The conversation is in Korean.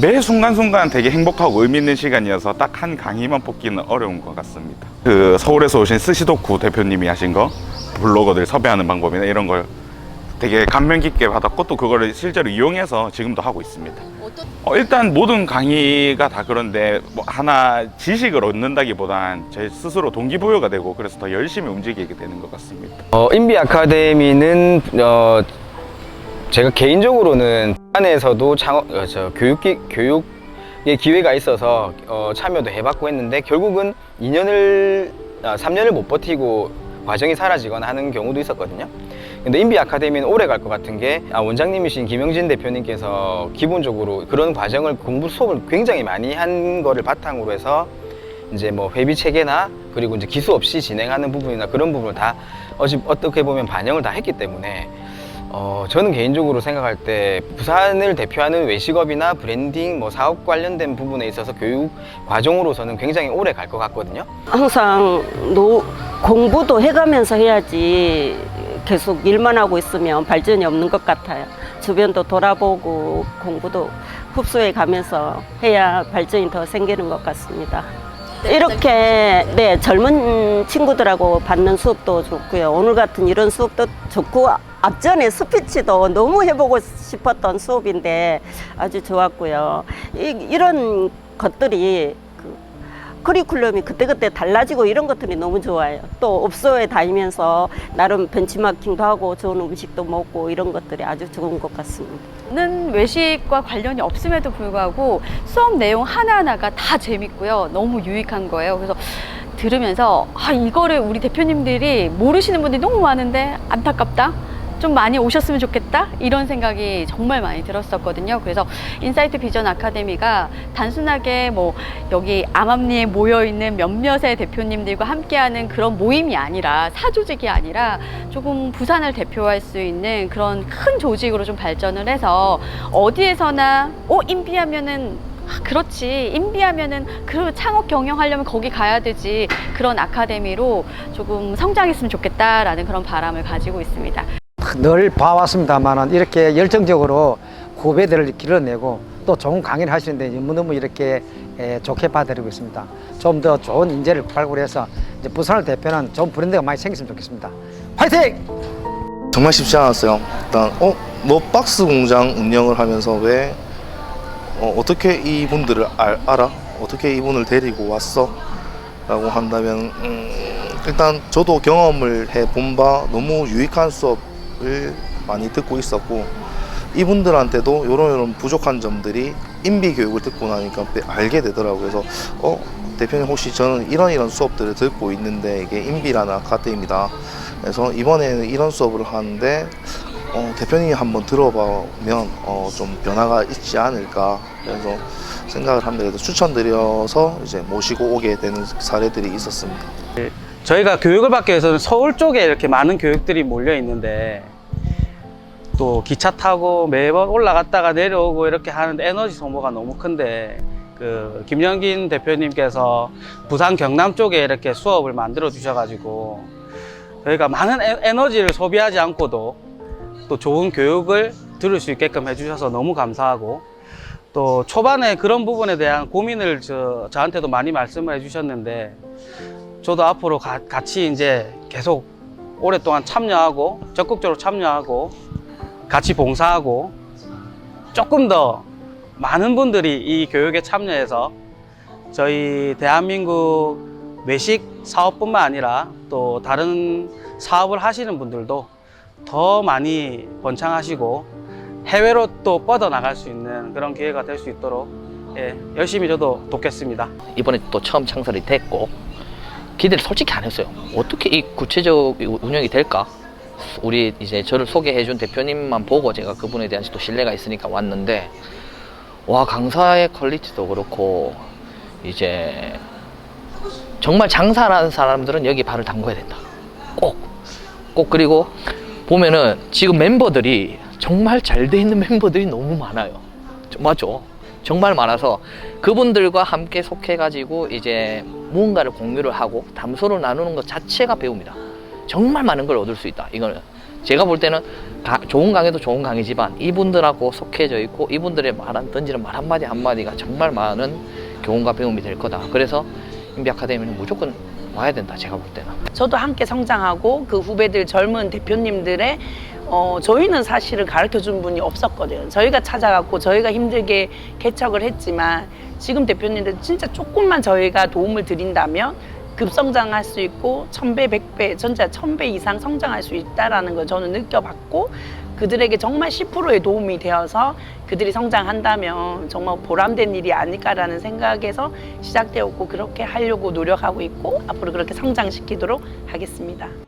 매 순간순간 되게 행복하고 의미 있는 시간이어서 딱 한 강의만 뽑기는 어려운 것 같습니다. 그 서울에서 오신 스시도쿠 대표님이 하신 거 블로거들 섭외하는 방법이나 이런 걸 되게 감명 깊게 받았고 또 그거를 실제로 이용해서 지금도 하고 있습니다. 어, 일단 모든 강의가 다 그런데 뭐 하나 지식을 얻는다기보단 제 스스로 동기부여가 되고 그래서 더 열심히 움직이게 되는 것 같습니다. 어, 인비 아카데미는 어, 제가 개인적으로는 안에서도 창업, 어, 저 교육 교육의 기회가 있어서 어, 참여도 해봤고 했는데 결국은 2년을 아, 3년을 못 버티고 과정이 사라지거나 하는 경우도 있었거든요. 근데 인비 아카데미는 오래 갈 것 같은 게 아, 원장님이신 김영진 대표님께서 기본적으로 그런 과정을 공부 수업을 굉장히 많이 한 거를 바탕으로 해서 이제 뭐 회비 체계나 그리고 이제 기수 없이 진행하는 부분이나 그런 부분을 다 어찌 어떻게 보면 반영을 다 했기 때문에 어 저는 개인적으로 생각할 때 부산을 대표하는 외식업이나 브랜딩 뭐 사업 관련된 부분에 있어서 교육 과정으로서는 굉장히 오래 갈 것 같거든요. 항상 노, 공부도 해가면서 해야지 계속 일만 하고 있으면 발전이 없는 것 같아요. 주변도 돌아보고 공부도 흡수해 가면서 해야 발전이 더 생기는 것 같습니다. 이렇게 네 젊은 친구들하고 받는 수업도 좋고요. 오늘 같은 이런 수업도 좋고 앞전에 스피치도 너무 해보고 싶었던 수업인데 아주 좋았고요. 이, 이런 것들이 그 커리큘럼이 그때그때 달라지고 이런 것들이 너무 좋아요. 또 업소에 다니면서 나름 벤치마킹도 하고 좋은 음식도 먹고 이런 것들이 아주 좋은 것 같습니다. 는 외식과 관련이 없음에도 불구하고 수업 내용 하나하나가 다 재밌고요. 너무 유익한 거예요. 그래서 들으면서 아, 이거를 우리 대표님들이 모르시는 분들이 너무 많은데 안타깝다. 좀 많이 오셨으면 좋겠다 이런 생각이 정말 많이 들었었거든요. 그래서 인사이트 비전 아카데미가 단순하게 뭐 여기 암암리에 모여 있는 몇몇의 대표님들과 함께하는 그런 모임이 아니라 사조직이 아니라 조금 부산을 대표할 수 있는 그런 큰 조직으로 좀 발전을 해서 어디에서나 어 인비하면은 아, 그렇지 인비하면은 그 창업 경영하려면 거기 가야 되지 그런 아카데미로 조금 성장했으면 좋겠다라는 그런 바람을 가지고 있습니다. 늘 봐왔습니다만은 이렇게 열정적으로 후배들을 길러내고 또 좋은 강의를 하시는데 너무너무 이렇게 에, 좋게 봐드리고 있습니다. 좀 더 좋은 인재를 발굴해서 이제 부산을 대표하는 좋은 브랜드가 많이 생겼으면 좋겠습니다. 화이팅! 정말 쉽지 않았어요. 일단 어, 너 박스 공장 운영을 하면서 왜 어, 어떻게 이분들을 알, 알아? 어떻게 이분을 데리고 왔어? 라고 한다면 음, 일단 저도 경험을 해 본 바 너무 유익한 수업을 많이 듣고 있었고 이분들한테도 이런 이런 부족한 점들이 인비 교육을 듣고 나니까 배- 알게 되더라고요. 그래서 어 대표님 혹시 저는 이런 이런 수업들을 듣고 있는데 이게 인비라는 아카데미다. 그래서 이번에는 이런 수업을 하는데 어, 대표님이 한번 들어보면 어, 좀 변화가 있지 않을까 그래서 생각을 합니다. 그래서 추천드려서 이제 모시고 오게 되는 사례들이 있었습니다. 저희가 교육을 받기 위해서는 서울 쪽에 이렇게 많은 교육들이 몰려 있는데 또 기차 타고 매번 올라갔다가 내려오고 이렇게 하는데 에너지 소모가 너무 큰데 그 김영긴 대표님께서 부산 경남 쪽에 이렇게 수업을 만들어 주셔가지고 저희가 많은 에- 에너지를 소비하지 않고도 또 좋은 교육을 들을 수 있게끔 해주셔서 너무 감사하고 또 초반에 그런 부분에 대한 고민을 저, 저한테도 많이 말씀을 해주셨는데 저도 앞으로 가- 같이 이제 계속 오랫동안 참여하고 적극적으로 참여하고 같이 봉사하고 조금 더 많은 분들이 이 교육에 참여해서 저희 대한민국 외식 사업뿐만 아니라 또 다른 사업을 하시는 분들도 더 많이 번창하시고 해외로 또 뻗어 나갈 수 있는 그런 기회가 될 수 있도록 예, 열심히 저도 돕겠습니다. 이번에 또 처음 창설이 됐고 기대를 솔직히 안 했어요. 어떻게 이 구체적 운영이 될까? 우리 이제 저를 소개해준 대표님만 보고 제가 그분에 대한 또 신뢰가 있으니까 왔는데 와 강사의 퀄리티도 그렇고 이제 정말 장사하는 사람들은 여기 발을 담궈야 된다. 꼭. 꼭 그리고 보면은 지금 멤버들이 정말 잘 돼 있는 멤버들이 너무 많아요. 맞죠? 정말 많아서 그분들과 함께 속해가지고 이제 무언가를 공유를 하고 담소를 나누는 것 자체가 배웁니다. 정말 많은 걸 얻을 수 있다. 이거는 제가 볼 때는 가- 좋은 강의도 좋은 강의지만 이분들하고 속해져 있고 이분들의 말한 던지는 말 한마디 한마디가 정말 많은 교훈과 배움이 될 거다. 그래서 인비 아카데미는 무조건 와야 된다. 제가 볼 때는. 저도 함께 성장하고 그 후배들 젊은 대표님들의 어, 저희는 사실은 가르쳐 준 분이 없었거든요. 저희가 찾아갔고 저희가 힘들게 개척을 했지만 지금 대표님들 진짜 조금만 저희가 도움을 드린다면 급성장할 수 있고 천배, 백배, 전자 천배 이상 성장할 수 있다라는 걸 저는 느껴봤고 그들에게 정말 10%의 도움이 되어서 그들이 성장한다면 정말 보람된 일이 아닐까라는 생각에서 시작되었고 그렇게 하려고 노력하고 있고 앞으로 그렇게 성장시키도록 하겠습니다.